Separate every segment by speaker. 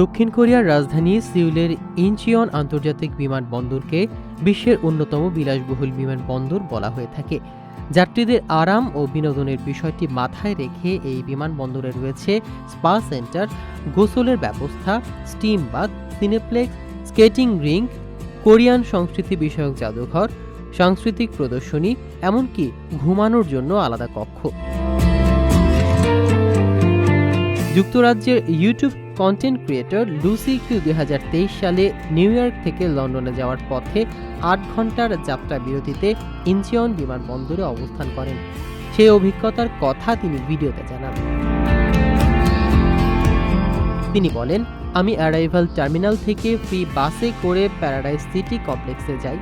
Speaker 1: দক্ষিণ কোরিয়ার রাজধানী সিউলের ইনচিয়ন আন্তর্জাতিক বিমানবন্দরকে বিশ্বের অন্যতম বিলাসবহুল বিমানবন্দর বলা হয়ে থাকে। যাত্রীদের আরাম ও বিনোদনের বিষয়টি মাথায় রেখে এই বিমানবন্দরে রয়েছে স্পা সেন্টার, গোসলের ব্যবস্থা, steam bath, cineplex, skating ring, Korean সংস্কৃতি বিষয়ক জাদুঘর, সাংস্কৃতিক প্রদর্শনী, এমনকি ঘুমানোর জন্য আলাদা কক্ষ। যুক্তরাজ্যের YouTube content creator Lucy Q দু হাজার তেইশ সালে নিউ ইয়র্ক থেকে লন্ডনে যাওয়ার পথে আট ঘণ্টার যাত্রা বিরতিতে ইনচিয়ন বিমানবন্দরে অবস্থান করেন। সেই অভিজ্ঞতার কথা তিনি ভিডিওতে জানান। তিনি বলেন, আমি অ্যারাইভাল টার্মিনাল থেকে ফ্রি বাসে করে প্যারাডাইস সিটি কমপ্লেক্সে যাই।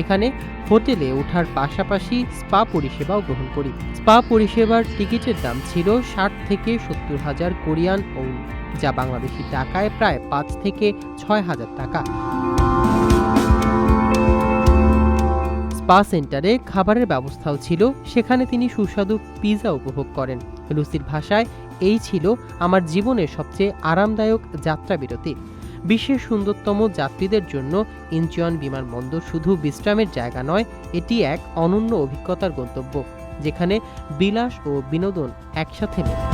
Speaker 1: এখানে হোটেলে ওঠার পাশাপাশি স্পা পরিষেবাও গ্রহণ করি। স্পা পরিষেবার টিকিটের দাম ছিল ষাট থেকে সত্তর হাজার কোরিয়ান ওন, যা বাংলাদেশি টাকায় প্রায় পাঁচ থেকে ছয় হাজার টাকা। স্পা সেন্টারে খাবারের ব্যবস্থাও ছিল। সেখানে তিনি সুস্বাদু পিৎজা উপভোগ করেন। লুসির ভাষায় এই ছিল আমার জীবনের সবচেয়ে আরামদায়ক যাত্রা বিরতি। বিশ্বের সুন্দরতম যাত্রীদের জন্য ইনচিয়ন বিমানবন্দর শুধু বিশ্রামের জায়গা নয়, এটি এক অনন্য অভিজ্ঞতার গন্তব্য, যেখানে বিলাস ও বিনোদন একসাথে মেলে।